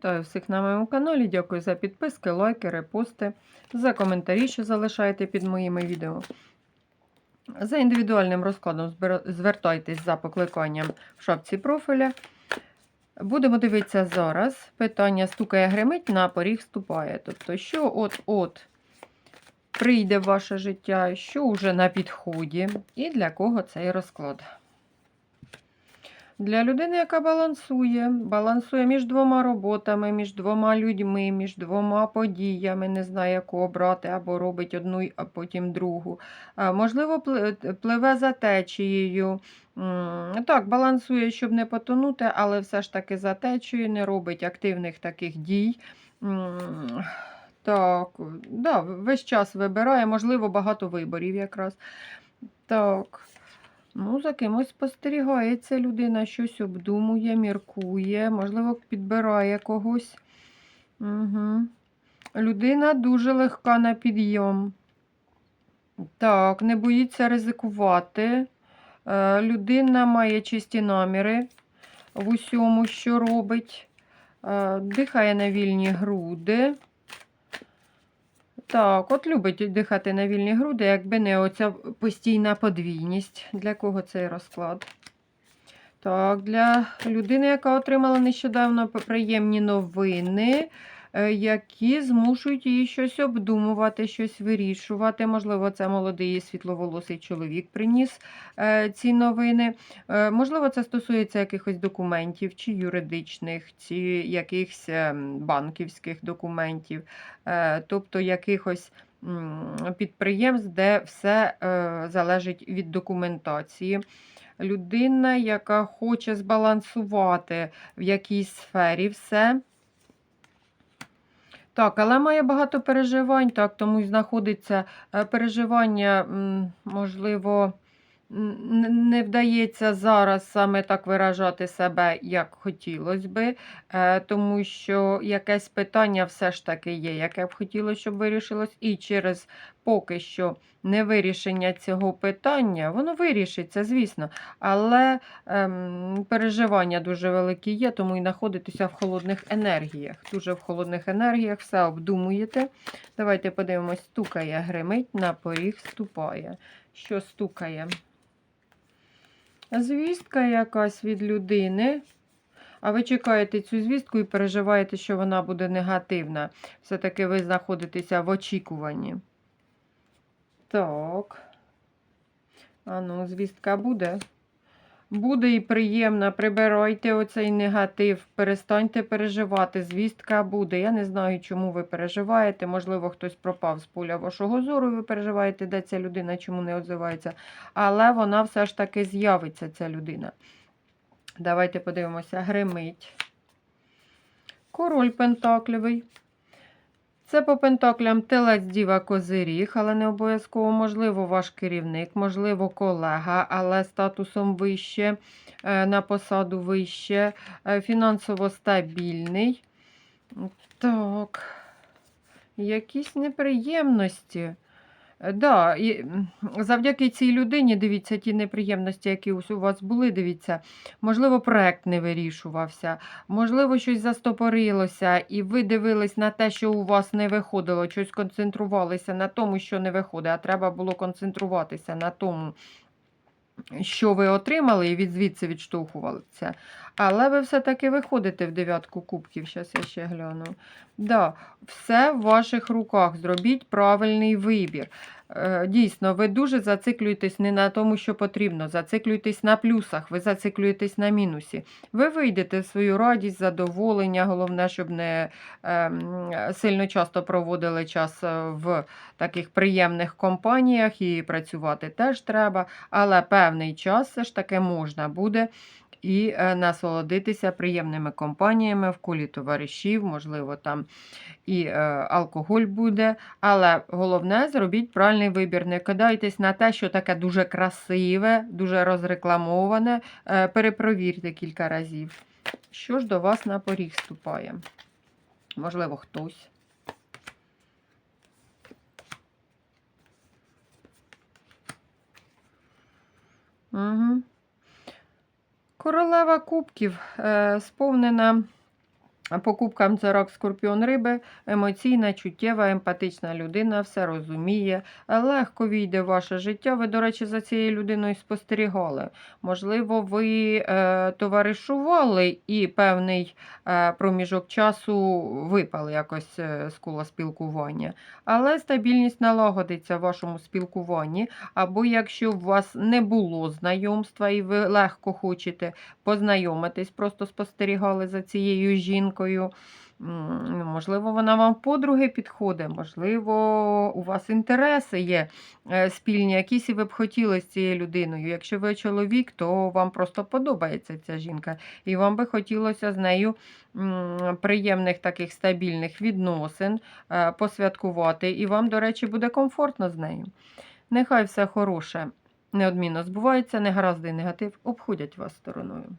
Вітаю всіх на моєму каналі. Дякую за підписки, лайки, репости, за коментарі, що залишаєте під моїми відео. За індивідуальним розкладом звертайтесь за покликанням в шапці профіля. Будемо дивитися зараз. Питання стукає гримить, на поріг вступає. Тобто, що от-от прийде в ваше життя, що вже на підході, і для кого цей розклад. Для людини, яка балансує, балансує між двома роботами, між двома людьми, між двома подіями, не знає, яку обрати, або робить одну, а потім другу. Можливо, пливе за течією. Так, балансує, щоб не потонути, але все ж таки за течією, не робить активних таких дій. Так, да, весь час вибирає, можливо, багато виборів якраз. Так. Ну, за кимось спостерігається людина, щось обдумує, міркує, можливо, підбирає когось. Угу. Людина дуже легка на підйом. Так, не боїться ризикувати. Е, людина має чисті наміри в усьому, що робить. Е, дихає на вільні груди. Так, от любить дихати на вільні груди, якби не оця постійна подвійність. Для кого цей розклад? Так, для людини, яка отримала нещодавно приємні новини, які змушують її щось обдумувати, щось вирішувати. Можливо, це молодий світловолосий чоловік приніс е, ці новини. Е, Можливо, це стосується якихось документів, чи юридичних, чи якихось банківських документів, е, тобто якихось підприємств, де все е, залежить від документації. Людина, яка хоче збалансувати в якійсь сфері все. Так, але має багато переживань, так, тому й знаходиться е, переживання, можливо, не вдається зараз саме так виражати себе, як хотілося би, е, тому що якесь питання все ж таки є, яке б хотілося, щоб вирішилось, і через поки що невирішення цього питання, воно вирішиться, звісно, але ем, переживання дуже великі є, тому і знаходитеся в холодних енергіях. Дуже в холодних енергіях все обдумуєте. Давайте подивимось, стукає, гримить, на поріг ступає. Що стукає? Звістка якась від людини. А ви чекаєте цю звістку і переживаєте, що вона буде негативна. Все-таки ви знаходитеся в очікуванні. Так. А ну, звістка буде. Буде і приємна. Прибирайте оцей негатив, перестаньте переживати. Звістка буде. Я не знаю, чому ви переживаєте. Можливо, хтось пропав з поля вашого зору, ви переживаєте, де ця людина, чому не відзивається. Але вона все ж таки з'явиться, ця людина. Давайте подивимося. Гримить. Король Пентаклевий. Це по пентаклям телець діва козиріг, але не обов'язково, можливо, ваш керівник, можливо, колега, але статусом вище, е, на посаду вище, е, фінансово стабільний. Так, якісь неприємності. Е, Да, і завдяки цій людині, дивіться, ті неприємності, які у вас були, дивіться, можливо, проект не вирішувався, можливо, щось застопорилося, і ви дивились на те, що у вас не виходило, щось концентрувалися на тому, що не виходить, а треба було концентруватися на тому, що ви отримали, і від звідси відштовхувалися. Але ви все-таки виходите в дев'ятку кубків, зараз я ще гляну. Да, все в ваших руках. Зробіть правильний вибір. Е, Дійсно, ви дуже зациклюєтесь не на тому, що потрібно. Зациклюєтесь на плюсах, ви зациклюєтесь на мінусі. Ви вийдете в свою радість, задоволення. Головне, щоб не ем, сильно часто проводили час е, в таких приємних компаніях і працювати теж треба. Але певний час все ж таки можна буде і е, насолодитися приємними компаніями в колі товаришів, можливо, там і е, алкоголь буде. Але головне, зробіть правильний вибір. Не кидайтесь на те, що таке дуже красиве, дуже розрекламоване. Е, перепровірте кілька разів. Що ж до вас на поріг ступає? Можливо, хтось. Угу. Королева кубків е, сповнена покупкам рак скорпіон риби, емоційна, чуттєва, емпатична людина, все розуміє, легко війде ваше життя. Ви, до речі, за цією людиною спостерігали. Можливо, ви е, товаришували і певний е, проміжок часу випали якось е, з кола спілкування. Але стабільність налагодиться в вашому спілкуванні. Або якщо у вас не було знайомства і ви легко хочете познайомитись, просто спостерігали за цією жінкою. Ну, Можливо, вона вам подруги підходить, можливо, у вас інтереси є е, спільні, якісь і ви б хотіли з цією людиною. Якщо ви чоловік, то вам просто подобається ця жінка, і вам би хотілося з нею приємних таких стабільних відносин е, посвяткувати, і вам, до речі, буде комфортно з нею. Нехай все хороше неодмінно збувається, негаразди і негатив обходять вас стороною.